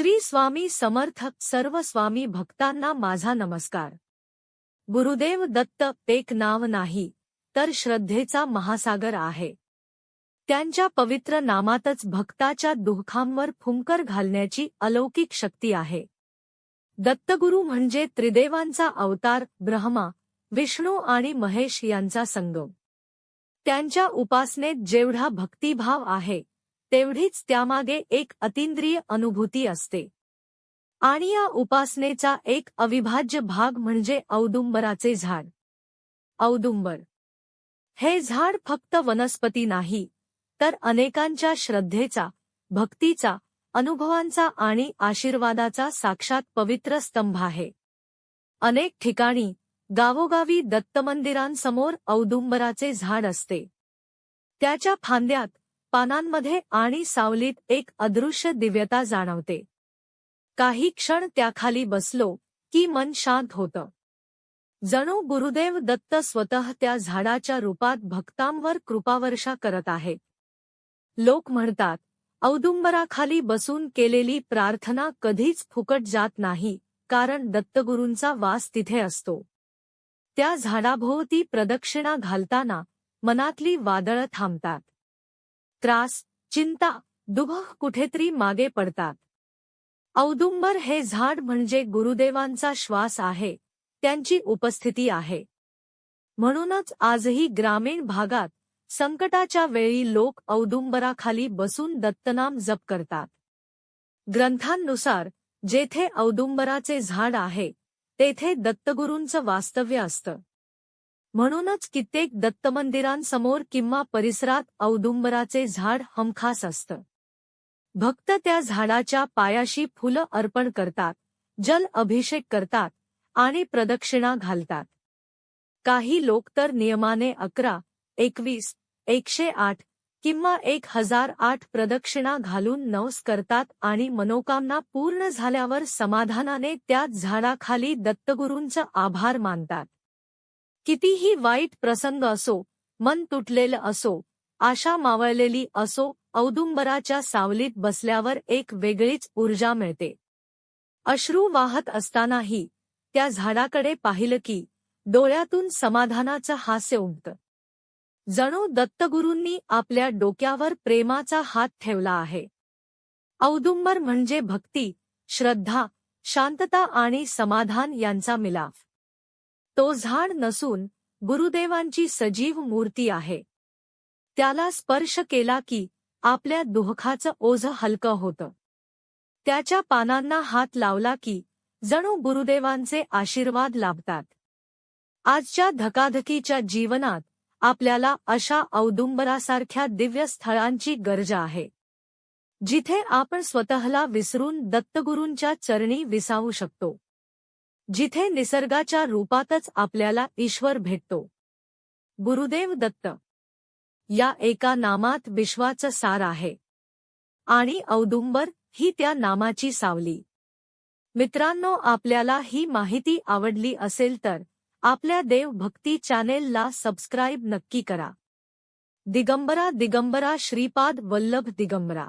श्री स्वामी समर्थक सर्व स्वामी भक्तांना माझा नमस्कार. गुरुदेव दत्त एक नाव नाही तर श्रद्धेचा महासागर आहे. त्यांच्या पवित्र नामातच भक्ताच्या दुःखांवर फुंकर घालण्याची अलौकिक शक्ती आहे. दत्तगुरु म्हणजे त्रिदेवांचा अवतार ब्रह्मा विष्णू आणि महेश यांचा संगम. त्यांच्या उपासनेत जेवढा भक्तिभाव आहे तेवढीच त्यामागे एक अतिंद्रिय अनुभूती असते. आणि या उपासनेचा एक अविभाज्य भाग म्हणजे औदुंबराचे झाड. औदुंबर. हे झाड फक्त वनस्पती नाही तर अनेकांच्या श्रद्धेचा भक्तीचा अनुभवांचा आणि आशीर्वादाचा साक्षात पवित्र स्तंभ आहे. अनेक ठिकाणी गावोगावी दत्तमंदिरांसमोर औदुंबराचे झाड असते. त्याच्या फांद्यात पानांमध्ये आणि सावलीत एक अदृश्य दिव्यता जाणवते. काही क्षण त्याखाली बसलो की मन शांत होतं. जणू गुरुदेव दत्त स्वतः त्या झाडाच्या रूपात भक्तांवर कृपावर्षा करत आहेत लोक म्हणतात औदुंबराखाली बसून केलेली प्रार्थना कधीच फुकट जात नाही कारण दत्तगुरूंचा वास तिथे असतो. त्या झाडाभोवती प्रदक्षिणा घालताना मनातली वादळं थांबतात. त्रास चिंता दुभ कुठेतरी मागे पडतात. औदुंबर हे झाड म्हणजे गुरुदेवांचा श्वास आहे त्यांची उपस्थिती आहे. म्हणूनच आजही ग्रामीण भागात संकटाच्या वेळी लोक औदुंबराखाली बसून दत्तनाम जप करतात. ग्रंथांनुसार जेथे औदुंबराचे झाड आहे तेथे दत्तगुरूंचं वास्तव्य असतं. म्हणूनच कित्येक दत्तमंदिरांसमोर किंवा परिसरात औदुंबराचे झाड हमखास असतं. भक्त त्या झाडाच्या पायाशी फुलं अर्पण करतात जल अभिषेक करतात आणि प्रदक्षिणा घालतात. काही लोक तर नियमाने अकरा एकवीस एकशे आठ किंवा एक हजार आठ प्रदक्षिणा घालून नवस करतात आणि मनोकामना पूर्ण झाल्यावर समाधानाने त्याच झाडाखाली दत्तगुरूंचं आभार मानतात. कितीही वाईट प्रसंग असो मन तुटलेलं असो आशा मावळलेली असो औदुंबराच्या सावलीत बसल्यावर एक वेगळीच ऊर्जा मिळते. अश्रू वाहत असतानाही त्या झाडाकडे पाहिलं की डोळ्यातून समाधानाचं हास्य उमटतं. जणू दत्तगुरूंनी आपल्या डोक्यावर प्रेमाचा हात ठेवला आहे. औदुंबर म्हणजे भक्ती श्रद्धा शांतता आणि समाधान यांचा मिलाफ. तो झाड नसून गुरुदेवांची सजीव मूर्ती आहे. त्याला स्पर्श केला की आपल्या दुःखाचं ओझं हलकं होतं. त्याच्या पानांना हात लावला की जणू गुरुदेवांचे आशीर्वाद लाभतात. आजच्या धकाधकीच्या जीवनात आपल्याला अशा औदुंबरासारख्या दिव्य स्थळांची गरज आहे. जिथे आपण स्वतःला विसरून दत्तगुरूंच्या चरणी विसावू शकतो. जिथे निसर्गाच्या रूपातच आपल्याला ईश्वर भेटतो. गुरुदेव दत्त. या एका नामात विश्वाचं सार आहे. आणि औदुंबर ही त्या नामाची सावली. मित्रांनो आपल्याला ही माहिती आवडली असेल तर आपल्या देव भक्ती चॅनेलला सबस्क्राईब नक्की करा. दिगंबरा दिगंबरा श्रीपाद वल्लभ दिगंबरा.